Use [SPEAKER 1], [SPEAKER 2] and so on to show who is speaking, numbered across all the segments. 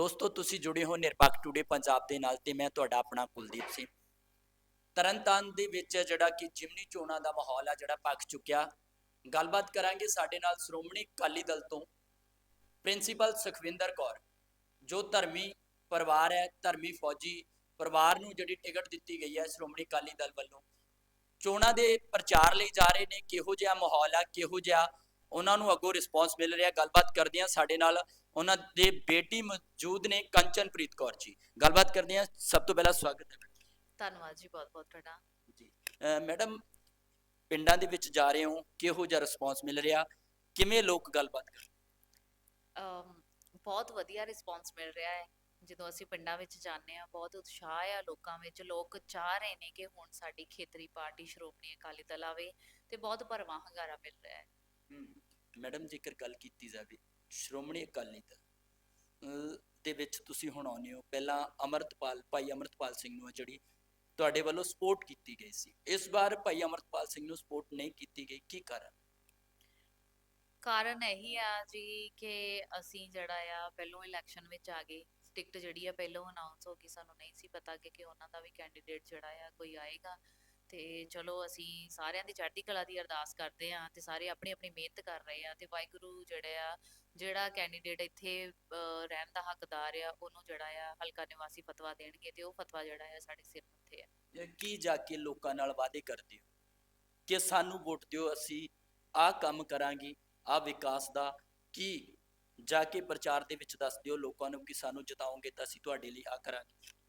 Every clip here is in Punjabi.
[SPEAKER 1] ਦੋਸਤੋ, ਤੁਸੀਂ ਜੁੜੇ ਹੋ ਨਿਰਪੱਖ ਟੂਡੇ ਪੰਜਾਬ ਦੇ ਨਾਲ ਤੇ ਮੈਂ ਤੁਹਾਡਾ ਆਪਣਾ ਕੁਲਦੀਪ ਸਿੰਘ। ਤਰਨਤਾਰਨ ਦੇ ਵਿੱਚ ਜਿਹੜਾ ਕਿ ਜਿਮਨੀ ਚੋਣਾਂ ਦਾ ਮਾਹੌਲ ਆ, ਜਿਹੜਾ ਪੱਕ ਚੁੱਕਿਆ। ਗੱਲਬਾਤ ਕਰਾਂਗੇ ਸਾਡੇ ਨਾਲ ਸ਼੍ਰੋਮਣੀ ਅਕਾਲੀ ਦਲ ਤੋਂ ਪ੍ਰਿੰਸੀਪਲ ਸੁਖਵਿੰਦਰ ਕੌਰ, ਜੋ ਧਰਮੀ ਪਰਿਵਾਰ ਹੈ, ਧਰਮੀ ਫੌਜੀ ਪਰਿਵਾਰ ਨੂੰ ਜਿਹੜੀ ਟਿਕਟ ਦਿੱਤੀ ਗਈ ਹੈ ਸ਼੍ਰੋਮਣੀ ਅਕਾਲੀ ਦਲ ਵੱਲੋਂ। ਚੋਣਾਂ ਦੇ ਪ੍ਰਚਾਰ ਲਈ ਜਾ ਰਹੇ ਨੇ, ਕਿਹੋ ਜਿਹਾ ਮਾਹੌਲ ਆ, ਕਿਹੋ ਜਿਹਾ ਉਹਨਾਂ ਨੂੰ ਅੱਗੋਂ ਰਿਸਪੌਂਸ ਮਿਲ ਰਿਹਾ ਗੱਲਬਾਤ ਕਰਦੇ ਹਾਂ ਸਾਡੇ ਨਾਲ ਉਹਨਾਂ ਦੇ ਬੇਟੀ ਮੌਜੂਦ ਨੇ ਕੰਚਨਪ੍ਰੀਤ ਕੌਰ ਜੀ। ਗੱਲਬਾਤ ਕਰਦੇ ਹਾਂ। ਸਭ ਤੋਂ ਪਹਿਲਾਂ ਸਵਾਗਤ ਹੈ।
[SPEAKER 2] ਧੰਨਵਾਦ ਜੀ ਬਹੁਤ ਬਹੁਤ ਤੁਹਾਡਾ।
[SPEAKER 1] ਜੀ। ਮੈਡਮ ਪਿੰਡਾਂ ਦੇ ਵਿੱਚ ਜਾ ਰਹੇ ਹੋ ਕਿਹੋ ਜਿਹਾ ਰਿਸਪੌਂਸ ਮਿਲ ਰਿਹਾ? ਕਿਵੇਂ ਲੋਕ ਗੱਲਬਾਤ ਕਰ
[SPEAKER 2] ਬਹੁਤ ਵਧੀਆ ਰਿਸਪੌਂਸ ਮਿਲ ਰਿਹਾ ਹੈ। ਜਦੋਂ ਅਸੀਂ ਪਿੰਡਾਂ ਵਿੱਚ ਜਾਂਦੇ ਆ ਬਹੁਤ ਉਤਸ਼ਾਹ ਆ ਲੋਕਾਂ ਵਿੱਚ। ਲੋਕ ਚਾਹ ਰਹੇ ਨੇ ਕਿ ਹੁਣ ਸਾਡੀ ਖੇਤਰੀ ਪਾਰਟੀ ਸ਼੍ਰੋਮਣੀ ਅਕਾਲੀ ਦਲ ਆਵੇ ਤੇ ਬਹੁਤ ਭਰਵਾਂ ਹੰਗਾਰਾ ਮਿਲ ਰਿਹਾ ਹੈ।
[SPEAKER 1] ਮੈਡਮ, ਜੇਕਰ ਗੱਲ ਕੀਤੀ ਜਾਵੇ, ਸ਼੍ਰੋਮਣੀ ਅਕਾਲੀ ਦਲ ਦੇ ਵਿੱਚ ਤੁਸੀਂ ਹੁਣ ਆਉਂਦੇ ਹੋ। ਪਹਿਲਾਂ ਅਮਰਤਪਾਲ, ਭਾਈ ਅਮਰਤਪਾਲ ਸਿੰਘ ਨੂੰ ਜਿਹੜੀ ਤੁਹਾਡੇ ਵੱਲੋਂ ਸਪੋਰਟ ਕੀਤੀ ਗਈ ਸੀ। ਇਸ ਵਾਰ ਭਾਈ ਅਮਰਤਪਾਲ ਸਿੰਘ ਨੂੰ ਸਪੋਰਟ ਨਹੀਂ ਕੀਤੀ ਗਈ। ਕੀ ਕਾਰਨ?
[SPEAKER 2] ਕਾਰਨ ਇਹੀ ਆ ਜੀ ਕਿ ਅਸੀਂ ਜਿਹੜਾ ਆ, ਪਹਿਲੋਂ ਇਲੈਕਸ਼ਨ ਵਿੱਚ ਆ ਗਏ। ਟਿਕਟ ਜਿਹੜੀ ਆ, ਪਹਿਲੋਂ ਅਨਾਉਂਸ ਹੋ ਗਈ। ਸਾਨੂੰ ਨਹੀਂ ਸੀ ਪਤਾ ਕਿ ਕਿ ਉਹਨਾਂ ਦਾ ਵੀ ਕੈਂਡੀਡੇਟ ਜਿਹੜਾ ਆ, ਕੋਈ ਆਏਗਾ। ਤੇ ਚਲੋ ਅਸੀਂ ਸਾਰਿਆਂ ਦੀ ਚੜ੍ਹਦੀ ਕਲਾ ਦੀ ਅਰਦਾਸ ਕਰਦੇ ਆ ਤੇ ਸਾਰੇ ਆਪਣੀ ਆਪਣੀ ਮਿਹਨਤ ਕਰ ਰਹੇ ਆ ਤੇ ਵਾਹਿਗੁਰੂ ਜਿਹੜਾ ਆ, ਜਿਹੜਾ ਕੈਂਡੀਡੇਟ ਇੱਥੇ ਰਹਿਣ ਦਾ ਹੱਕਦਾਰ ਆ, ਉਹਨੂੰ ਜਿਹੜਾ ਆ ਹਲਕਾ ਨਿਵਾਸੀ ਫਤਵਾ ਦੇਣਗੇ ਤੇ ਉਹ ਫਤਵਾ ਜਿਹੜਾ ਆ ਸਾਡੇ ਸਿਰ ਮੱਥੇ ਆ।
[SPEAKER 1] ਕੀ ਜਾ ਕੇ ਲੋਕਾਂ ਨਾਲ ਵਾਅਦੇ ਕਰਦੇ ਹੋ? ਕਿ ਸਾਨੂੰ ਵੋਟ ਦਿਓ, ਅਸੀਂ ਆਹ ਕੰਮ ਕਰਾਂਗੇ, ਆਹ ਵਿਕਾਸ ਦਾ ਕੀ ਜਾ ਕੇ ਪ੍ਰਚਾਰ ਦੇ ਵਿੱਚ ਦੱਸ ਦਿਓ ਲੋਕਾਂ ਨੂੰ ਕਿ ਸਾਨੂੰ ਜਿਤਾਓਗੇ ਤਾਂ ਅਸੀਂ ਤੁਹਾਡੇ ਲਈ ਆ ਕਰਾਂਗੇ?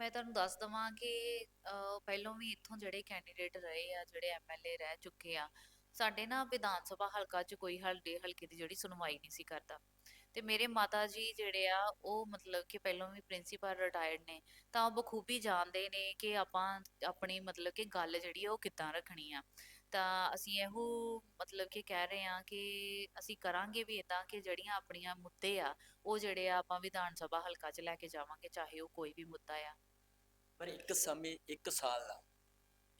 [SPEAKER 2] ਮੈਂ ਤੁਹਾਨੂੰ ਦੱਸ ਦੇਵਾਂ ਕਿ ਅਹ, ਪਹਿਲੋਂ ਵੀ ਇੱਥੋਂ ਜਿਹੜੇ ਕੈਂਡੀਡੇਟ ਰਹੇ ਆ ਜਿਹੜੇ ਐਮਐਲਏ ਰਹਿ ਚੁੱਕੇ ਆ ਸਾਡੇ ਨਾ ਵਿਧਾਨ ਸਭਾ ਹਲਕਾ 'ਚ ਕੋਈ ਹਲਕੇ ਹਲਕੇ ਦੀ ਜਿਹੜੀ ਸੁਣਵਾਈ ਨਹੀਂ ਸੀ ਕਰਦਾ। ਤੇ ਮੇਰੇ ਮਾਤਾ ਜੀ ਜਿਹੜੇ ਆ ਉਹ ਮਤਲਬ ਕਿ ਪਹਿਲੋਂ ਵੀ ਪ੍ਰਿੰਸੀਪਲ ਰਿਟਾਇਰਡ ਨੇ ਤਾਂ ਉਹ ਬਖੂਬੀ ਜਾਣਦੇ ਨੇ ਕਿ ਆਪਾਂ ਆਪਣੀ ਮਤਲਬ ਕਿ ਗੱਲ ਜਿਹੜੀ ਆ ਉਹ ਕਿੱਦਾਂ ਰੱਖਣੀ ਆ। ਤਾਂ ਅਸੀਂ ਇਹੋ ਮਤਲਬ ਕਿ ਕਹਿ ਰਹੇ ਆ ਕਿ ਅਸੀਂ ਕਰਾਂਗੇ ਵੀ ਇਦਾਂ ਕਿ ਜਿਹੜੀਆਂ ਆਪਣੀਆਂ ਮੁੱਦੇ ਆ ਉਹ ਜਿਹੜੇ ਆ ਆਪਾਂ ਵਿਧਾਨ ਸਭਾ ਹਲਕਾ 'ਚ ਲੈ ਕੇ ਜਾਵਾਂਗੇ ਚਾਹੇ ਉਹ ਕੋਈ ਵੀ ਮੁੱਦਾ ਆ।
[SPEAKER 1] ਪਰ ਇੱਕ ਸਮੇਂ, ਇੱਕ ਸਾਲ ਦਾ,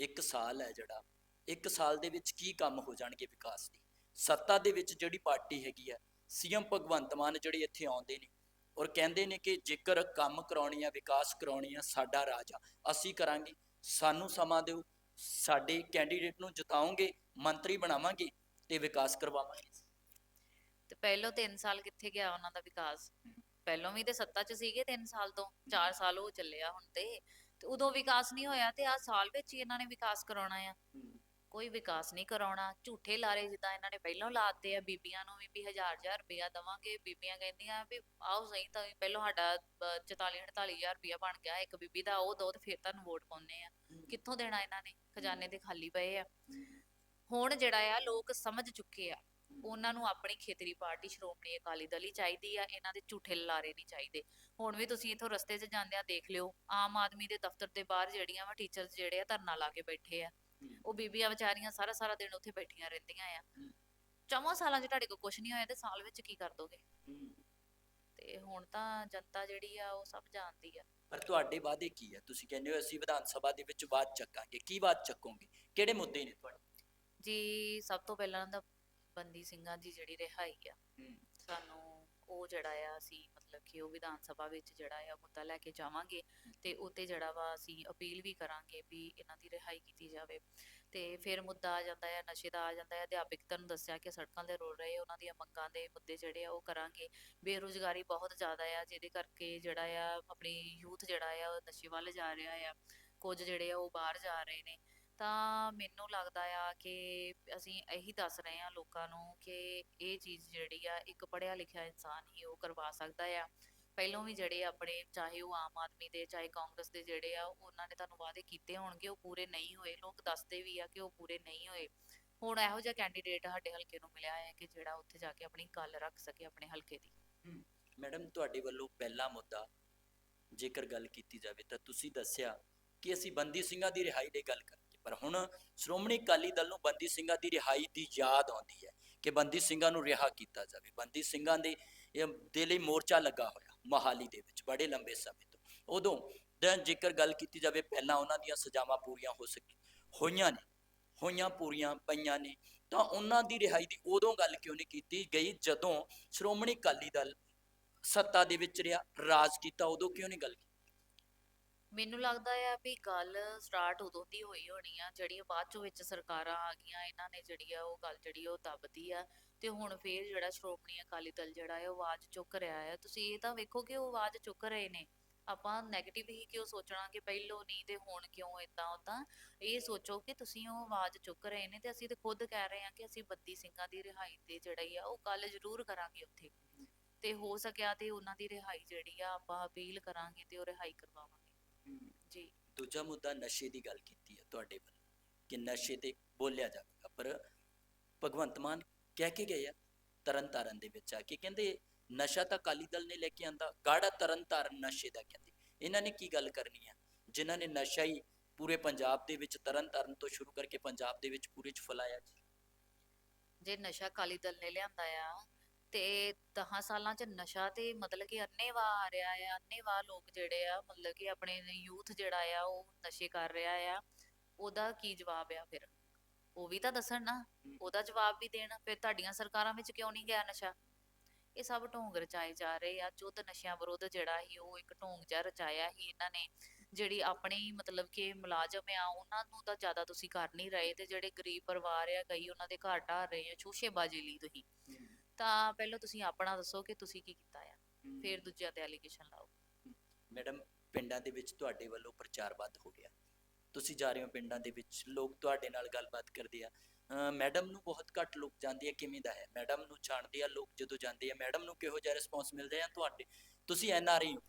[SPEAKER 1] ਇੱਕ ਸਾਲ ਹੈ ਜਿਹੜਾ, ਇੱਕ ਸਾਲ ਦੇ ਵਿੱਚ ਕੀ ਕੰਮ ਹੋ ਜਾਣਗੇ ਵਿਕਾਸ ਦੇ? ਸੱਤਾ ਦੇ ਵਿੱਚ ਜਿਹੜੀ ਪਾਰਟੀ ਹੈਗੀ ਆ ਸੀਐਮ ਭਗਵੰਤ ਮਾਨ ਜਿਹੜੇ ਇੱਥੇ ਆਉਂਦੇ ਨੇ ਔਰ ਕਹਿੰਦੇ ਨੇ ਕਿ ਜੇਕਰ ਕੰਮ ਕਰਾਉਣੀ ਆ, ਵਿਕਾਸ ਕਰਾਉਣੀ ਆ, ਸਾਡਾ ਰਾਜ ਆ, ਅਸੀਂ ਕਰਾਂਗੇ, ਸਾਨੂੰ ਸਮਾਂ ਦਿਓ, ਸਾਡੇ ਕੈਂਡੀਡੇਟ ਨੂੰ ਜਿਤਾਓਗੇ ਮੰਤਰੀ ਬਣਾਵਾਂਗੇ ਤੇ ਵਿਕਾਸ ਕਰਵਾਵਾਂਗੇ।
[SPEAKER 2] ਤੇ ਪਹਿਲੋਂ 3 ਸਾਲ ਕਿੱਥੇ ਗਿਆ ਉਹਨਾਂ ਦਾ ਵਿਕਾਸ? ਪਹਿਲੋਂ ਵੀ ਤੇ ਸੱਤਾ 'ਚ ਸੀਗੇ 3 ਸਾਲ ਤੋਂ 4 ਸਾਲ ਹੋ ਚੱਲਿਆ ਹੁਣ ਤੇ। ਤੇ ਉਦੋਂ ਵਿਕਾਸ ਨਹੀਂ ਹੋਇਆ ਤੇ ਆ ਸਾਲ ਵਿੱਚ ਹੀ ਇਹਨਾਂ ਨੇ ਵਿਕਾਸ ਕਰਾਉਣਾ ਆ। ਕੋਈ ਵਿਕਾਸ ਨਹੀਂ ਕਰਾਉਣਾ। ਝੂਠੇ ਲਾਰੇ ਜਿੱਦਾਂ ਇਹਨਾਂ ਨੇ ਪਹਿਲਾਂ ਲਾਤੇ ਆ ਬੀਬੀਆਂ ਨੂੰ ਵੀ ਵੀ ਹਜ਼ਾਰ ਹਜ਼ਾਰ ਰੁਪਇਆ ਦਵਾਂਗੇ। ਬੀਬੀਆਂ ਕਹਿੰਦੀਆਂ ਵੀ ਆਓ ਸਹੀ ਤਾਂ ਪਹਿਲਾਂ ਸਾਡਾ 44 48000 ਰੁਪਇਆ ਬਣ ਗਿਆ ਇੱਕ ਬੀਬੀ ਦਾ ਉਹ ਦੋ ਤੇ ਫਿਰ ਤੁਹਾਨੂੰ ਵੋਟ ਪਾਉਣੇ ਆ। ਕਿੱਥੋਂ ਦੇਣਾ ਇਹਨਾਂ ਨੇ? ਖਜ਼ਾਨੇ ਦੇ ਖਾਲੀ ਪਏ ਆ। ਹੁਣ ਜਿਹੜਾ ਆ ਲੋਕ ਸਮਝ ਚੁੱਕੇ ਆ। ਉਹਨਾਂ ਨੂੰ ਆਪਣੀ ਖੇਤਰੀ ਪਾਰਟੀ ਸ਼੍ਰੋਮਣੀ ਅਕਾਲੀ ਦਲ ਹੀ ਚਾਹੀਦੀ ਆ ਇਹਨਾਂ ਦੇ ਝੂਠੇ ਲਾਰੇ ਨਹੀਂ ਚਾਹੀਦੇ। ਹੁਣ ਵੀ ਤੁਸੀਂ ਇਥੋਂ ਰਸਤੇ 'ਚ ਜਾਂਦਿਆਂ ਦੇਖ ਲਿਓ ਆਮ ਆਦਮੀ ਦੇ ਦਫ਼ਤਰ ਦੇ ਬਾਹਰ ਜਿਹੜੀਆਂ ਵਾ ਟੀਚਰਸ ਜਿਹੜੇ ਆ ਧਰਨਾ ਲਾ ਕੇ ਬੈਠੇ ਆ। ਉਹ ਬੀਬੀਆਂ ਵਿਚਾਰੀਆਂ ਸਾਰਾ ਸਾਰਾ ਦਿਨ ਉੱਥੇ ਬੈਠੀਆਂ ਰਹਿੰਦੀਆਂ ਆ। ਚੌਵਾਂ ਸਾਲਾਂ 'ਚ ਤੁਹਾਡੇ ਕੋਲ ਕੁਝ ਨਹੀਂ ਹੋਇਆ ਤੇ ਸਾਲ ਵਿੱਚ ਕੀ ਕਰ ਦੋਗੇ? ਤੇ ਹੁਣ ਤਾਂ ਜਨਤਾ ਜਿਹੜੀ ਆ ਉਹ ਸਭ ਜਾਣਦੀ ਆ।
[SPEAKER 1] ਪਰ ਤੁਹਾਡੇ ਵਾਅਦੇ ਕੀ ਆ? ਤੁਸੀਂ ਕਹਿੰਦੇ ਹੋ ਅਸੀਂ ਵਿਧਾਨ ਸਭਾ ਦੇ ਵਿੱਚ ਬਾਤ ਚੱਕਾਂਗੇ। ਕੀ ਬਾਤ ਚੱਕੋਗੇ? ਕਿਹੜੇ ਮੁੱਦੇ ਨੇ ਤੁਹਾਡੇ?
[SPEAKER 2] ਜੀ ਸਭ ਤੋਂ ਪਹਿਲਾਂ ਤਾਂ ਬੰਦੀ ਸਿੰਘਾਂ ਦੀ ਜਿਹੜੀ ਰਿਹਾਈ ਆ। ਸਾਨੂੰ ਉਹ ਜਿਹੜਾ ਆ ਅਸੀਂ ਮਤਲਬ ਕਿ ਉਹ ਵਿਧਾਨ ਸਭਾ ਵਿੱਚ ਜਿਹੜਾ ਆ ਮੁੱਦਾ ਲੈ ਕੇ ਜਾਵਾਂਗੇ ਤੇ ਉੱਤੇ ਜਿਹੜਾ ਵਾ ਅਸੀਂ ਅਪੀਲ ਵੀ ਕਰਾਂਗੇ ਵੀ ਇਹਨਾਂ ਦੀ ਰਿਹਾਈ ਕੀਤੀ ਜਾਵੇ। ਤੇ ਫਿਰ ਮੁੱਦਾ ਆ ਜਾਂਦਾ ਆ ਨਸ਼ੇ ਦਾ ਆ ਜਾਂਦਾ ਆ ਅਧਿਆਪਕ ਤੁਹਾਨੂੰ ਦੱਸਿਆ ਕਿ ਸੜਕਾਂ ਤੇ ਰੋਲ ਰਹੇ ਉਹਨਾਂ ਦੀਆਂ ਮੰਗਾਂ ਦੇ ਮੁੱਦੇ ਜਿਹੜੇ ਆ ਉਹ ਕਰਾਂਗੇ। ਬੇਰੁਜ਼ਗਾਰੀ ਬਹੁਤ ਜ਼ਿਆਦਾ ਆ ਜਿਹਦੇ ਕਰਕੇ ਜਿਹੜਾ ਆ ਆਪਣੀ ਯੂਥ ਜਿਹੜਾ ਆ ਉਹ ਨਸ਼ੇ ਵੱਲ ਜਾ ਰਿਹਾ ਆ। ਕੁਝ ਜਿਹੜੇ ਆ ਉਹ ਬਾਹਰ ਜਾ ਰਹੇ ਨੇ। ਤਾਂ ਮੈਨੂੰ ਲੱਗਦਾ ਆ ਕਿ ਅਸੀਂ ਇਹੀ ਦੱਸ ਰਹੇ ਹਾਂ ਲੋਕਾਂ ਨੂੰ ਕਿ ਇਹ ਚੀਜ਼ ਜਿਹੜੀ ਆ, ਇੱਕ ਪੜ੍ਹਿਆ ਲਿਖਿਆ ਇਨਸਾਨ ਹੀ ਉਹ ਕਰਵਾ ਸਕਦਾ ਆ। ਪਹਿਲੋਂ ਵੀ ਜਿਹੜੇ ਆਪਣੇ ਚਾਹੇ ਉਹ ਆਮ ਆਦਮੀ ਦੇ, ਚਾਹੇ ਕਾਂਗਰਸ ਦੇ ਜਿਹੜੇ ਆ, ਉਹਨਾਂ ਨੇ ਤੁਹਾਨੂੰ ਵਾਅਦੇ ਕੀਤੇ ਹੋਣਗੇ, ਉਹ ਪੂਰੇ ਨਹੀਂ ਹੋਏ। ਲੋਕ ਦੱਸਦੇ ਵੀ ਆ ਕਿ ਉਹ ਪੂਰੇ ਨਹੀਂ ਹੋਏ। ਹੁਣ ਇਹੋ ਜਿਹਾ ਕੈਂਡੀਡੇਟ ਸਾਡੇ ਹਲਕੇ ਨੂੰ ਮਿਲਿਆ ਹੈ ਕਿ ਜਿਹੜਾ ਉੱਥੇ ਜਾ ਕੇ ਆਪਣੀ ਗੱਲ ਰੱਖ ਸਕੇ ਆਪਣੇ ਹਲਕੇ ਦੀ।
[SPEAKER 1] ਮੈਡਮ, ਤੁਹਾਡੇ ਵੱਲੋਂ ਪਹਿਲਾ ਮੁੱਦਾ ਜੇਕਰ ਗੱਲ ਕੀਤੀ ਜਾਵੇ ਤਾਂ ਤੁਸੀਂ ਦੱਸਿਆ ਕਿ ਅਸੀਂ ਬੰਦੀ ਸਿੰਘਾਂ ਦੀ ਰਿਹਾਈ ਦੀ ਗੱਲ ਕਰ ਪਰ ਹੁਣ ਸ਼੍ਰੋਮਣੀ ਅਕਾਲੀ ਦਲ ਨੂੰ ਬੰਦੀ ਸਿੰਘਾਂ ਦੀ ਰਿਹਾਈ ਦੀ ਯਾਦ ਆਉਂਦੀ ਹੈ ਕਿ ਬੰਦੀ ਸਿੰਘਾਂ ਨੂੰ ਰਿਹਾ ਕੀਤਾ ਜਾਵੇ। ਬੰਦੀ ਸਿੰਘਾਂ ਦੇ ਦੇ ਲਈ ਮੋਰਚਾ ਲੱਗਾ ਹੋਇਆ ਮਹਾਲੀ ਦੇ ਵਿੱਚ ਬੜੇ ਲੰਬੇ ਸਮੇਂ ਤੋਂ। ਉਦੋਂ ਦਾ ਜੇਕਰ ਗੱਲ ਕੀਤੀ ਜਾਵੇ, ਪਹਿਲਾਂ ਉਹਨਾਂ ਦੀਆਂ ਸਜ਼ਾਵਾਂ ਪੂਰੀਆਂ ਹੋ ਸਕੀ, ਹੋਈਆਂ ਨੇ, ਹੋਈਆਂ ਪੂਰੀਆਂ ਪਈਆਂ ਨੇ, ਤਾਂ ਉਹਨਾਂ ਦੀ ਰਿਹਾਈ ਦੀ ਉਦੋਂ ਗੱਲ ਕਿਉਂ ਨਹੀਂ ਕੀਤੀ ਗਈ? ਜਦੋਂ ਸ਼੍ਰੋਮਣੀ ਅਕਾਲੀ ਦਲ ਸੱਤਾ ਦੇ ਵਿੱਚ ਰਿਹਾ, ਰਾਜ ਕੀਤਾ, ਉਦੋਂ ਕਿਉਂ ਨਹੀਂ ਗੱਲ ਕੀਤੀ
[SPEAKER 2] ਮੈਨੂੰ ਲੱਗਦਾ ਆ ਵੀ ਗੱਲ ਸਟਾਰਟ ਉਦੋਂ ਦੀ ਹੋਈ ਹੋਣੀ ਆ, ਜਿਹੜੀਆਂ ਬਾਅਦ ਚੋਂ ਵਿੱਚ ਸਰਕਾਰਾਂ ਆ ਗਈਆਂ, ਇਹਨਾਂ ਨੇ ਜਿਹੜੀ ਆ ਉਹ ਗੱਲ ਜਿਹੜੀ ਉਹ ਦੱਬਦੀ ਆ ਤੇ ਹੁਣ ਫੇਰ ਜਿਹੜਾ ਸ਼੍ਰੋਮਣੀ ਅਕਾਲੀ ਦਲ ਜਿਹੜਾ ਹੈ ਉਹ ਆਵਾਜ਼ ਚੁੱਕ ਰਿਹਾ ਹੈ ਤੁਸੀਂ ਇਹ ਤਾਂ ਵੇਖੋ ਕਿ ਉਹ ਆਵਾਜ਼ ਚੁੱਕ ਰਹੇ ਨੇ। ਆਪਾਂ 네ਗੇਟਿਵ ਹੀ ਕਿਉਂ ਸੋਚਣਾ ਕਿ ਪਹਿਲੋਂ ਨਹੀਂ ਤੇ ਹੁਣ ਕਿਉਂ ਇਦਾਂ ਉਦਾਂ ਇਹ ਸੋਚੋ ਕਿ ਤੁਸੀਂ ਉਹ ਆਵਾਜ਼ ਚੁੱਕ ਰਹੇ ਨੇ ਤੇ ਅਸੀਂ ਤੇ ਖੁਦ ਕਹਿ ਰਹੇ ਹਾਂ ਕਿ ਅਸੀਂ ਬੱਤੀ ਸਿੰਘਾਂ ਦੀ ਰਿਹਾਈ ਤੇ ਜਿਹੜੀ ਆ ਉਹ ਗੱਲ ਜ਼ਰੂਰ ਕਰਾਂਗੇ ਉੱਥੇ। ਤੇ ਹੋ ਸਕਿਆ ਤੇ ਉਹਨਾਂ ਦੀ ਰਿਹਾਈ ਜਿਹੜੀ ਆ ਆਪਾਂ ਅਪੀਲ ਕਰਾਂਗੇ ਤੇ ਉਹ ਰਿਹਾਈ ਕਰਵਾਵਾਂਗੇ। ਜੀ।
[SPEAKER 1] ਦੂਜਾ ਮੁੱਦਾ ਨਸ਼ੇ ਦੀ ਗੱਲ ਕੀਤੀ ਹੈ ਤੁਹਾਡੇ ਵੱਲ ਕਿ ਨਸ਼ੇ ਤੇ ਬੋਲਿਆ ਜਾਵੇਗਾ। ਪਰ ਭਗਵੰਤ ਮਾਨ ਕਹਿ ਕੇ ਗਏ ਆ ਤਰਨ ਤਾਰਨ ਦੇ ਵਿੱਚ ਆ ਕੇ ਕਹਿੰਦੇ ਨਸ਼ਾ ਤਾਂ ਅਕਾਲੀ ਦਲ ਨੇ ਲੈ ਕੇ ਆਂਦਾ ਗਾੜਾ ਤਰਨ ਤਾਰਨ ਨਸ਼ੇ ਦਾ ਕਹਿੰਦੇ। ਇਹਨਾਂ ਨੇ ਕੀ ਗੱਲ ਕਰਨੀ ਆ? ਜਿਨ੍ਹਾਂ ਨੇ ਨਸ਼ਾ ਹੀ ਪੂਰੇ ਪੰਜਾਬ ਦੇ ਵਿੱਚ ਤਰਨ ਤਾਰਨ ਤੋਂ ਸ਼ੁਰੂ ਕਰਕੇ ਪੰਜਾਬ ਦੇ ਵਿੱਚ ਪੂਰੇ ਚ ਫੈਲਾਇਆ ਜੀ।
[SPEAKER 2] ਜੇ ਨਸ਼ਾ ਅਕਾਲੀ ਦਲ ਨੇ ਲਿਆਂਦਾ ਆ ਤੇ 10 ਸਾਲਾਂ ਚ ਨਸ਼ਾ ਤੇ ਮਤਲਬ ਕਿ ਅੰਨੇਵਾਹ ਆ ਰਿਹਾ ਆ ਅੰਨੇਵਾਹ ਲੋਕ ਜਿਹੜੇ ਆ, ਮਤਲਬ ਕਿ ਆਪਣੇ ਯੂਥ ਜਿਹੜਾ ਆ, ਉਹ ਨਸ਼ੇ ਕਰ ਰਿਹਾ ਆ, ਉਹਦਾ ਕੀ ਜਵਾਬ ਆ ਫਿਰ? ਉਹ ਵੀ ਤਾਂ ਦੱਸਣ ਨਾ, ਉਹਦਾ ਜਵਾਬ ਵੀ ਦੇਣ, ਫਿਰ ਤੁਹਾਡੀਆਂ ਸਰਕਾਰਾਂ ਵਿੱਚ ਕਿਉਂ ਨਹੀਂ ਗਿਆ ਨਸ਼ਾ? ਇਹ ਸਭ ਢੋਂਗ ਰਚਾਏ ਜਾ ਰਹੇ ਆ ਜੁੱਧ ਨਸ਼ਿਆਂ ਵਿਰੁੱਧ ਜਿਹੜਾ ਸੀ, ਉਹ ਇੱਕ ਢੋਂਗ ਜਿਹਾ ਰਚਾਇਆ ਸੀ ਇਹਨਾਂ ਨੇ, ਜਿਹੜੀ ਆਪਣੇ ਹੀ ਮਤਲਬ ਕਿ ਮੁਲਾਜ਼ਮ ਆ, ਉਹਨਾਂ ਨੂੰ ਤਾਂ ਜ਼ਿਆਦਾ ਤੁਸੀਂ ਕਰ ਨਹੀਂ ਰਹੇ ਤੇ ਜਿਹੜੇ ਗਰੀਬ ਪਰਿਵਾਰ ਆ, ਕਈ ਉਹਨਾਂ ਦੇ ਘਰ ਢਾਹ ਰਹੇ ਆ, ਛੂਸ਼ੇਬਾਜ਼ੀ ਲਈ ਤੁਸੀਂ। ਤਾਂ ਪਹਿਲਾਂ ਤੁਸੀਂ ਆਪਣਾ ਦੱਸੋ ਕਿ ਤੁਸੀਂ ਕੀ ਕੀਤਾ ਆ। ਫਿਰ ਦੂਜਿਆਂ ਤੇ ਐਲੀਗੇਸ਼ਨ ਲਾਓ।
[SPEAKER 1] ਮੈਡਮ ਪਿੰਡਾਂ ਦੇ ਵਿੱਚ ਤੁਹਾਡੇ ਵੱਲੋਂ ਪ੍ਰਚਾਰ ਵੱਧ ਹੋ ਗਿਆ। ਤੁਸੀਂ ਜਾ ਰਹੇ ਹੋ ਪਿੰਡਾਂ ਦੇ ਵਿੱਚ ਲੋਕ ਤੁਹਾਡੇ ਨਾਲ ਗੱਲਬਾਤ ਕਰਦੇ ਆ। ਮੈਡਮ ਨੂੰ ਬਹੁਤ ਘੱਟ ਲੋਕ ਜਾਂਦੇ ਆ ਕਿਵੇਂ ਦਾ ਹੈ? ਮੈਡਮ ਨੂੰ ਜਾਣਦੇ ਆ ਲੋਕ ਜਦੋਂ ਜਾਂਦੇ ਆ ਮੈਡਮ ਨੂੰ ਕਿਹੋ ਜਿਹਾ ਰਿਸਪੌਂਸ ਮਿਲਦੇ ਆ ਤੁਹਾਡੇ? ਤੁਸੀਂ ਐਨ ਆਰ ਆਈ ਹੋ।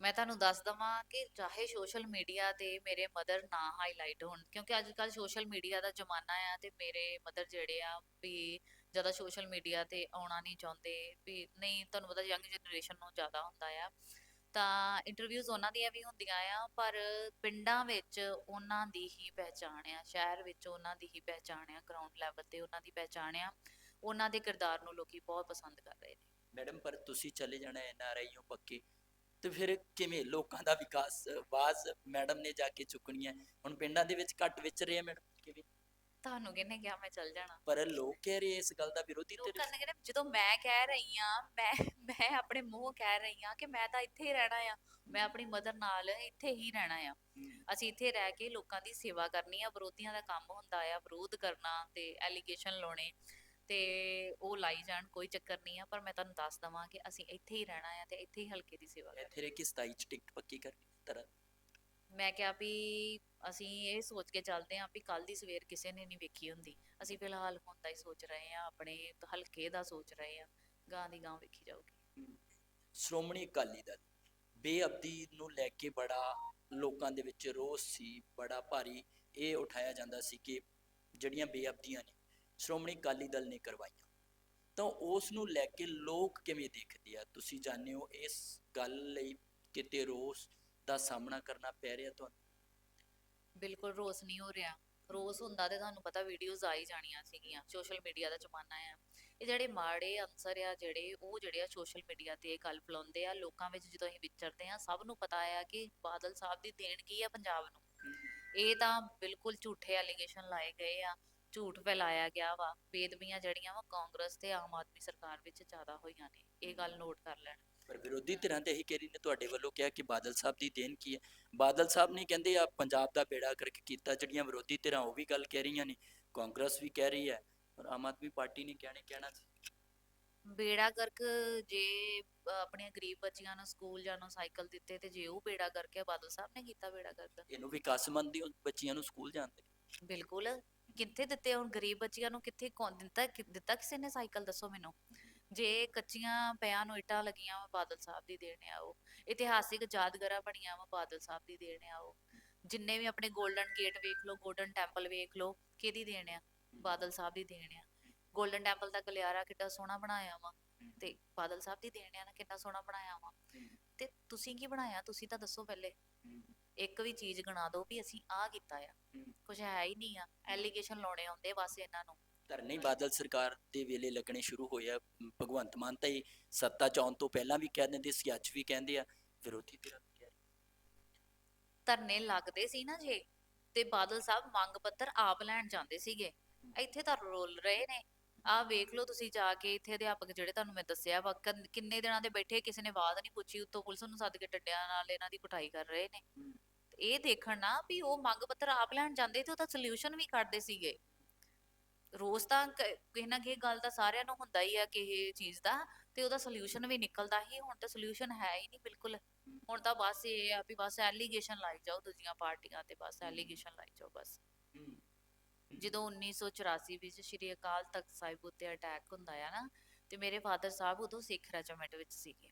[SPEAKER 2] ਮੈਂ ਤੁਹਾਨੂੰ ਦੱਸ ਦਵਾਂ ਕਿ ਚਾਹੇ ਸੋਸ਼ਲ ਮੀਡੀਆ ਤੇ ਮੇਰੇ ਮਦਰ ਨਾ ਹਾਈਲਾਈਟ ਹੋਣ ਕਿਉਂਕਿ ਅੱਜ ਕੱਲ ਸੋਸ਼ਲ ਮੀਡੀਆ ਦਾ ਜ਼ਮਾਨਾ ਆ ਤੇ ਮੇਰੇ ਮਦਰ ਜਿਹੜੇ ਆ ਵੀ ਜ਼ਿਆਦਾ ਸੋਸ਼ਲ ਮੀਡੀਆ ਤੇ ਆਉਣਾ ਨਹੀਂ ਚਾਹੁੰਦੇ ਵੀ ਨਹੀਂ ਤੁਹਾਨੂੰ ਪਤਾ ਯੰਗ ਜਨਰੇਸ਼ਨ ਨੂੰ ਜ਼ਿਆਦਾ ਹੁੰਦਾ ਆ। ਤਾਂ ਇੰਟਰਵਿਊਜ਼ ਉਹਨਾਂ ਦੀਆਂ ਵੀ ਹੁੰਦੀਆਂ ਆ, ਪਰ ਪਿੰਡਾਂ ਵਿੱਚ ਉਹਨਾਂ ਦੀ ਹੀ ਪਹਿਚਾਣ ਆ, ਸ਼ਹਿਰ ਵਿੱਚ ਉਹਨਾਂ ਦੀ ਹੀ ਪਹਿਚਾਣ ਆ ਗਰਾਊਂਡ ਲੈਵਲ ਤੇ ਉਹਨਾਂ ਦੀ ਪਹਿਚਾਣ ਆ। ਉਹਨਾਂ ਦੇ ਕਿਰਦਾਰ ਨੂੰ ਲੋਕੀ ਬਹੁਤ ਪਸੰਦ ਕਰ ਰਹੇ ਨੇ।
[SPEAKER 1] ਮੈਡਮ, ਪਰ ਤੁਸੀਂ ਚਲੇ ਜਾਣਾ ਐਨ ਆਰ ਆਈ ਹੋ ਪੱਕੇ। ਤੇ ਫਿਰ ਕਿਵੇਂ ਲੋਕਾਂ ਦਾ ਵਿਕਾਸ ਆਵਾਜ਼ ਮੈਡਮ ਨੇ ਜਾ ਕੇ ਚੁੱਕਣੀ ਹੈ ਹੁਣ ਪਿੰਡਾਂ ਦੇ ਵਿੱਚ ਘੱਟ ਵਿਚ ਰਹੇ ਮੈਡਮ?
[SPEAKER 2] ਤੁਹਾਨੂੰ ਕਿਹਨੇ ਕਿਹਾ ਮੈਂ ਚੱਲ ਜਾਣਾ?
[SPEAKER 1] ਪਰ ਲੋਕ ਕਹਿ ਰਹੇ ਇਸ ਗੱਲ ਦਾ ਵਿਰੋਧੀ ਤੇ
[SPEAKER 2] ਲੋਕਾਂ ਨੇ ਕਹਿੰਦੇ ਜਦੋਂ ਮੈਂ ਕਹਿ ਰਹੀ ਆ ਮੈਂ ਮੈਂ ਆਪਣੇ ਮੂੰਹ ਕਹਿ ਰਹੀ ਆ ਕਿ ਮੈਂ ਤਾਂ ਇੱਥੇ ਹੀ ਰਹਿਣਾ ਆ। ਮੈਂ ਆਪਣੀ ਮਦਰ ਨਾਲ ਇੱਥੇ ਹੀ ਰਹਿਣਾ ਆ। ਅਸੀਂ ਇੱਥੇ ਰਹਿ ਕੇ ਲੋਕਾਂ ਦੀ ਸੇਵਾ ਕਰਨੀ ਆ ਵਿਰੋਧੀਆਂ ਦਾ ਕੰਮ ਹੁੰਦਾ ਆ ਵਿਰੋਧ ਕਰਨਾ ਤੇ ਐਲੀਗੇਸ਼ਨ ਲਾਉਣੇ ਤੇ ਉਹ ਲਾਈ ਜਾਣ ਕੋਈ ਚੱਕਰ ਨਹੀਂ ਆ। ਪਰ ਮੈਂ ਤੁਹਾਨੂੰ ਦੱਸ ਦਵਾਂ ਕਿ ਅਸੀਂ ਇੱਥੇ ਹੀ ਰਹਿਣਾ ਆ ਤੇ ਇੱਥੇ ਹੀ ਹਲਕੇ ਦੀ ਸੇਵਾ ਕਰਨੀ
[SPEAKER 1] ਇੱਥੇ ਰਹਿ ਕੇ 27 ਚ ਟਿਕਟ ਪੱਕੀ ਕਰਨੀ ਤਰ੍ਹਾਂ
[SPEAKER 2] ਮੈਂ ਕਿਹਾ ਵੀ ਅਸੀਂ ਇਹ ਸੋਚ ਕੇ ਚੱਲਦੇ ਹਾਂ ਵੀ ਕੱਲ ਦੀ ਸਵੇਰ ਕਿਸੇ ਨੇ ਨਹੀਂ ਵੇਖੀ ਹੁੰਦੀ। ਅਸੀਂ ਫਿਲਹਾਲ ਹੁਣ ਦਾ ਹੀ ਸੋਚ ਰਹੇ ਆਂ ਆਪਣੇ ਹਲਕੇ ਦਾ ਸੋਚ ਰਹੇ ਆਂ ਗਾਂ ਦੀ ਗਾਂ ਵੇਖੀ ਜਾਊਗੀ।
[SPEAKER 1] ਸ਼੍ਰੋਮਣੀ ਅਕਾਲੀ ਦਲ ਬੇਅਬਦੀ ਨੂੰ ਲੈ ਕੇ ਬੜਾ ਲੋਕਾਂ ਦੇ ਵਿੱਚ ਰੋਸ ਸੀ, ਬੜਾ ਭਾਰੀ ਇਹ ਉਠਾਇਆ ਜਾਂਦਾ ਸੀ ਕਿ ਜਿਹੜੀਆਂ ਬੇਅਬਦੀਆਂ ਨੇ, ਸ਼੍ਰੋਮਣੀ ਅਕਾਲੀ ਦਲ ਨੇ ਕਰਵਾਈਆਂ। ਤਾਂ ਉਸ ਨੂੰ ਲੈ ਕੇ ਲੋਕ ਕਿਵੇਂ ਦੇਖਦੇ ਆ? ਤੁਸੀਂ ਜਾਣਦੇ ਹੋ ਇਸ ਗੱਲ ਲਈ ਕਿਤੇ ਰੋਸ ਦਾ ਸਾਹਮਣਾ ਕਰਨਾ ਪੈ ਰਿਹਾ ਤੁਹਾਨੂੰ?
[SPEAKER 2] ਬਿਲਕੁਲ, ਰੋਸ ਨਹੀਂ ਹੋ ਰਿਹਾ। ਰੋਸ ਹੁੰਦਾ ਤੇ ਤੁਹਾਨੂੰ ਪਤਾ ਵੀਡੀਓਜ਼ ਆ ਹੀ ਜਾਣੀਆਂ ਸੀਗੀਆਂ ਸੋਸ਼ਲ ਮੀਡੀਆ ਦਾ ਜ਼ਮਾਨਾ ਆ। ਇਹ ਜਿਹੜੇ ਮਾੜੇ ਅਨਸਰ ਆ, ਜਿਹੜੇ ਉਹ ਜਿਹੜੇ ਆ ਸੋਸ਼ਲ ਮੀਡੀਆ ਤੇ ਇਹ ਗੱਲ ਫੈਲਾਉਂਦੇ ਆ, ਲੋਕਾਂ ਵਿੱਚ ਜਦੋਂ ਅਸੀਂ ਵਿਚਰਦੇ ਆ, ਸਭ ਨੂੰ ਪਤਾ ਆ ਕਿ ਬਾਦਲ ਸਾਹਿਬ ਦੀ ਦੇਣ ਕੀ ਆ ਪੰਜਾਬ ਨੂੰ। ਇਹ ਤਾਂ ਬਿਲਕੁਲ ਝੂਠੇ ਐਲੀਗੇਸ਼ਨ ਲਾਏ ਗਏ ਆ, ਝੂਠ ਫੈਲਾਇਆ ਗਿਆ ਵਾ। ਬੇਦਬੀਆਂ ਜਿਹੜੀਆਂ ਵਾ, ਕਾਂਗਰਸ ਤੇ ਆਮ ਆਦਮੀ ਸਰਕਾਰ ਵਿੱਚ ਜ਼ਿਆਦਾ ਹੋਈਆਂ ਨੇ। ਇਹ ਗੱਲ ਨੋਟ ਕਰ ਲੈਣ।
[SPEAKER 1] ਪਰ ਵਿਰੋਧੀ ਧਿਰਾਂ ਤੇ ਇਹੀ ਕਹਿ ਰਹੀ ਨੇ ਤੁਹਾਡੇ ਵੱਲੋਂ ਕਿਹਾ ਕਿ ਬਾਦਲ ਸਾਹਿਬ ਦੀ ਦੇਣ ਕੀ ਹੈ? ਬਾਦਲ ਸਾਹਿਬ ਨੇ ਕਹਿੰਦੇ ਆ ਪੰਜਾਬ ਦਾ ਬੇੜਾ ਕਰਕੇ ਕੀਤਾ ਜਿਹੜੀਆਂ ਵਿਰੋਧੀ ਧਿਰਾਂ ਉਹ ਵੀ ਗੱਲ ਕਹਿ ਰਹੀਆਂ ਨੇ ਕਾਂਗਰਸ ਵੀ ਕਹਿ ਰਹੀ ਹੈ ਔਰ ਆਮ ਆਦਮੀ ਪਾਰਟੀ ਨੇ ਕਹਿਣੇ ਕਹਿਣਾ
[SPEAKER 2] ਬੇੜਾ ਗਰਕ ਜੇ ਅ, ਆਪਣੀਆਂ ਗਰੀਬ ਬੱਚੀਆਂ ਨੂੰ ਸਕੂਲ ਜਾਣ ਨੂੰ ਸਾਈਕਲ ਦਿੱਤੇ ਤੇ ਜੇ ਉਹ ਬੇੜਾ ਗਰਕ ਹੈ ਬਾਦਲ ਸਾਹਿਬ ਨੇ ਕੀਤਾ ਬੇੜਾ ਗਰਕ?
[SPEAKER 1] ਇਹਨੂੰ ਵਿਕਾਸਮੰਦ ਦੀ ਬੱਚੀਆਂ ਨੂੰ ਸਕੂਲ ਜਾਂਦੇ
[SPEAKER 2] ਬਿਲਕੁਲ। ਕਿੱਥੇ ਦਿੱਤੇ ਹੁਣ ਗਰੀਬ ਬੱਚੀਆਂ ਨੂੰ? ਕਿੱਥੇ ਕੌਣ ਦਿੱਤਾ ਦਿੱਤਾ ਕਿਸੇ ਨੇ ਸਾਈਕਲ? ਦੱਸੋ ਮੈਨੂੰ। ਜੇ ਕੱਚੀਆਂ ਪਿਆਂ ਨੂੰ ਇੱਟਾਂ ਲੱਗੀਆਂ ਵਾ ਬਾਦਲ ਸਾਹਿਬ ਦੀ ਦੇਣ ਆ ਉਹ, ਇਤਿਹਾਸਿਕ ਯਾਦਗਾਰਾਂ ਬਣੀਆਂ ਵਾ ਬਾਦਲ ਸਾਹਿਬ ਦੀ ਦੇਣ ਆ ਉਹ। ਜਿੰਨੇ ਵੀ ਆਪਣੇ 골ਡਨ ਗੇਟ ਵੇਖ ਲਓ 골ਡਨ ਟੈਂਪਲ ਵੇਖ ਲਓ, ਕਿਹਦੀ ਦੇਣ ਆ? ਬਾਦਲ ਸਾਹਿਬ ਦੀ ਦੇਣ ਆ। 골ਡਨ ਟੈਂਪਲ ਦਾ ਗਲਿਆਰਾ ਕਿੱਡਾ ਸੋਹਣਾ ਬਣਾਇਆ ਵਾ ਤੇ ਬਾਦਲ ਸਾਹਿਬ ਦੀ ਦੇਣ ਆ ਨਾ ਕਿੰਨਾ ਸੋਹਣਾ ਬਣਾਇਆ ਵਾ। ਤੇ ਤੁਸੀਂ ਕੀ ਬਣਾਇਆ? ਤੁਸੀਂ ਤਾਂ ਦੱਸੋ ਪਹਿਲੇ। ਇੱਕ ਵੀ ਚੀਜ਼ ਗਣਾ ਦਿਓ ਵੀ ਅਸੀਂ ਆਹ ਕੀਤਾ ਆ। ਕੁਝ ਹੈ ਹੀ ਨਹੀਂ ਆ। ਐਲੀਗੇਸ਼ਨ ਲਾਉਣੇ ਆਉਂਦੇ ਬਸ ਇਹਨਾਂ ਨੂੰ।
[SPEAKER 1] ਧਰਨੇ ਬਾਦਲ ਸਰਕਾਰ ਦੇ ਵੇਲੇ ਲੱਗਣੇ ਸ਼ੁਰੂ ਹੋਏ ਆ। ਭਗਵੰਤ ਮਾਨ ਤਾਂ ਇਹ ਸੱਤਾ ਚ ਆਉਣ ਤੋਂ ਪਹਿਲਾਂ ਵੀ ਕਹਿ ਦਿੰਦੇ ਸੀ ਅੱਜ ਵੀ ਕਹਿੰਦੇ ਆ। ਵਿਰੋਧੀ ਧਿਰਾਂ।
[SPEAKER 2] ਧਰਨੇ ਲੱਗਦੇ ਸੀ ਨਾ ਜੇ ਤੇ ਬਾਦਲ ਸਾਹਿਬ ਮੰਗ ਪੱਤਰ ਆਪ ਲੈਣ ਜਾਂਦੇ ਸੀਗੇ। ਇੱਥੇ ਤਾਂ ਰੋਲ ਰਹੇ ਨੇ। ਆਹ ਵੇਖ ਲਓ ਤੁਸੀਂ ਜਾ ਕੇ ਇੱਥੇ ਅਧਿਆਪਕ ਜਿਹੜੇ ਤੁਹਾਨੂੰ ਮੈਂ ਦੱਸਿਆ ਵਾ ਕਨ- ਦਿਨਾਂ ਦੇ ਬੈਠੇ ਕਿਸੇ ਨੇ ਬਾਤ ਨਹੀਂ ਪੁੱਛੀ ਉੱਤੋਂ ਪੁਲਿਸ ਨੂੰ ਸੱਦ ਕੇ ਡੰਡਿਆਂ ਨਾਲ ਇਹਨਾਂ ਦੀ ਕੁਟਾਈ ਕਰ ਰਹੇ ਨੇ। ਇਹ ਦੇਖਣ ਨਾ ਵੀ ਉਹ ਮੰਗ ਪੱਤਰ ਆਪ ਲੈਣ ਜਾਂਦੇ ਤੇ ਉਹਦਾ ਸੋਲੂਸ਼ਨ ਵੀ ਕੱਢਦੇ ਸੀਗੇ। ਰੋਜ਼ ਤਾਂ ਕਿਸੇ ਨਾ ਕਿਸੇ ਗੱਲ ਦਾ ਸਾਰਿਆਂ ਨੂੰ ਹੁੰਦਾ ਹੀ ਆ ਕਿਸੇ ਚੀਜ਼ ਦਾ ਤੇ ਉਹਦਾ ਸੋਲੂਸ਼ਨ ਵੀ ਨਿਕਲਦਾ ਹੀ ਹੁਣ ਤਾਂ ਸੋਲੂਸ਼ਨ ਹੈ ਹੀ ਨਹੀਂ ਬਿਲਕੁਲ। ਹੁਣ ਤਾਂ ਬਸ ਇਹ ਆ ਵੀ ਬਸ ਐਲੀਗੇਸ਼ਨ ਲਾਈ ਜਾਓ ਦੂਜੀਆਂ ਪਾਰਟੀਆਂ ਤੇ ਬਸ ਐਲੀਗੇਸ਼ਨ ਲਾਈ ਜਾਓ ਬਸ। ਜਦੋਂ 1984 ਵਿੱਚ ਸ਼੍ਰੀ ਅਕਾਲ ਤਖਤ ਸਾਹਿਬ ਉੱਤੇ ਅਟੈਕ ਹੁੰਦਾ ਆ ਨਾ ਤੇ ਮੇਰੇ ਫਾਦਰ ਸਾਹਿਬ ਉਦੋਂ ਸਿੱਖ ਰੈਜੀਮੈਂਟ ਵਿੱਚ ਸੀਗੇ।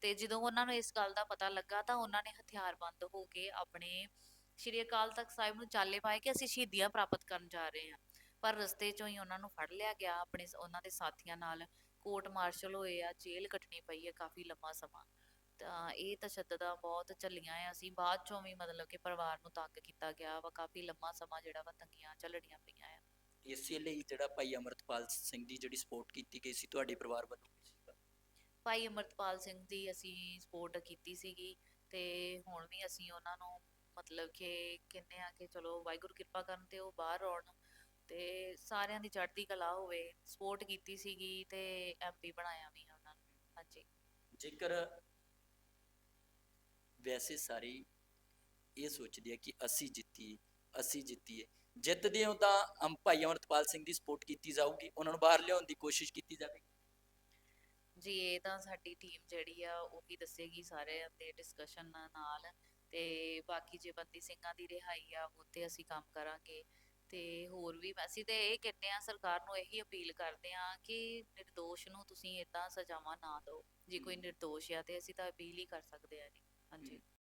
[SPEAKER 2] ਤੇ ਜਦੋਂ ਉਹਨਾਂ ਨੂੰ ਇਸ ਗੱਲ ਦਾ ਪਤਾ ਲੱਗਾ ਤਾਂ ਉਹਨਾਂ ਨੇ ਹਥਿਆਰਬੰਦ ਹੋ ਕੇ ਆਪਣੇ ਸ਼੍ਰੀ ਅਕਾਲ ਤਖਤ ਸਾਹਿਬ ਨੂੰ ਚਾਲੇ ਪਾਏ ਕਿ ਅਸੀਂ ਸ਼ਹੀਦੀਆਂ ਪ੍ਰਾਪਤ ਕਰਨ ਜਾ ਰਹੇ ਹਾਂ। ਪਰ ਰਸਤੇ 'ਚੋਂ ਹੀ ਉਹਨਾਂ ਨੂੰ ਫੜ ਲਿਆ ਗਿਆ ਆਪਣੇ ਉਹਨਾਂ ਦੇ ਸਾਥੀਆਂ ਨਾਲ। ਕੋਰਟ ਮਾਰਸ਼ਲ ਹੋਏ ਆ ਜੇਲ੍ਹ ਕੱਟਣੀ ਪਈ ਹੈ ਕਾਫੀ ਲੰਮਾ ਸਮਾਂ। ਤਾਂ ਇਹ ਤਸ਼ੱਦਦਾਂ ਬਹੁਤ ਚੱਲੀਆਂ ਆ। ਅਸੀਂ ਬਾਅਦ ਚੋਂ ਵੀ ਮਤਲਬ ਕਿ ਪਰਿਵਾਰ ਨੂੰ ਤੰਗ ਕੀਤਾ ਗਿਆ ਵਾ। ਕਾਫੀ ਲੰਮਾ ਸਮਾਂ ਜਿਹੜਾ ਵਾ ਤੰਗੀਆਂ ਝੱਲਣੀਆਂ ਪਈਆਂ ਆ।
[SPEAKER 1] ਇਸੇ ਲਈ ਜਿਹੜਾ ਭਾਈ ਅਮਰਤਪਾਲ ਸਿੰਘ ਦੀ ਜਿਹੜੀ ਸਪੋਰਟ ਕੀਤੀ ਗਈ ਸੀ ਤੁਹਾਡੇ ਪਰਿਵਾਰ ਵੱਲੋਂ
[SPEAKER 2] ਭਾਈ ਅਮਰਤਪਾਲ ਸਿੰਘ ਦੀ ਅਸੀਂ ਸਪੋਰਟ ਕੀਤੀ ਸੀਗੀ ਤੇ ਹੁਣ ਵੀ ਅਸੀਂ ਉਹਨਾਂ ਨੂੰ ਮਤਲਬ ਕਿ ਕਹਿੰਦੇ ਆ ਕਿ ਚਲੋ ਵਾਹਿਗੁਰੂ ਕਿਰਪਾ ਕਰਨ ਤੇ ਉਹ ਬਾਹਰ ਆਉਣ ਤੇ ਸਾਰਿਆਂ ਦੀ ਚੜ੍ਹਦੀ ਕਲਾ ਹੋਵੇ ਸਪੋਰਟ ਕੀਤੀ ਸੀਗੀ ਤੇ ਐਮਪੀ ਬਣਾਇਆ ਵੀ ਆ ਉਹਨਾਂ ਨੂੰ। ਹਾਂਜੀ।
[SPEAKER 1] ਜੇਕਰ ਵੈਸੇ ਸਾਰੇ ਇਹ ਸੋਚਦੇ ਆ ਕਿ ਅਸੀਂ ਜਿੱਤੀਏ ਅਸੀਂ ਜਿੱਤੀਏ ਜਿੱਤਦੇ ਹੋ ਤਾਂ ਅਮ ਭਾਈ ਅਮਰਤਪਾਲ ਸਿੰਘ ਦੀ ਸਪੋਰਟ ਕੀਤੀ ਜਾਊਗੀ ਉਹਨਾਂ ਨੂੰ ਬਾਹਰ ਲਿਆਉਣ ਦੀ ਕੋਸ਼ਿਸ਼ ਕੀਤੀ ਜਾਵੇਗੀ।
[SPEAKER 2] ਜੀ ਇਹ ਤਾਂ ਸਾਡੀ ਟੀਮ ਜਿਹੜੀ ਆ ਉਹ ਵੀ ਦੱਸੇਗੀ ਸਾਰਿਆਂ ਦੇ ਡਿਸਕਸ਼ਨ ਨਾਲ ਤੇ ਬਾਕੀ ਜੇ ਬੰਦੀ ਸਿੰਘਾਂ ਦੀ ਰਿਹਾਈ ਆ ਉਹ ਤੇ ਅਸੀਂ ਕੰਮ ਕਰਾਂਗੇ। ਤੇ ਹੋਰ ਵੀ ਅਸੀਂ ਤੇ ਇਹ ਕਹਿੰਦੇ ਆ ਸਰਕਾਰ ਨੂੰ ਇਹੀ ਅਪੀਲ ਕਰਦੇ ਆ ਕਿ ਨਿਰਦੋਸ਼ ਨੂੰ ਤੁਸੀਂ ਇਦਾਂ ਸਜ਼ਾਵਾਂ ਨਾ ਦਿਓ। ਜੇ ਕੋਈ ਨਿਰਦੋਸ਼ ਆ ਤੇ ਅਸੀਂ ਤਾਂ ਅਪੀਲ ਹੀ ਕਰ ਸਕਦੇ ਆ ਜੀ। ਹਾਂਜੀ।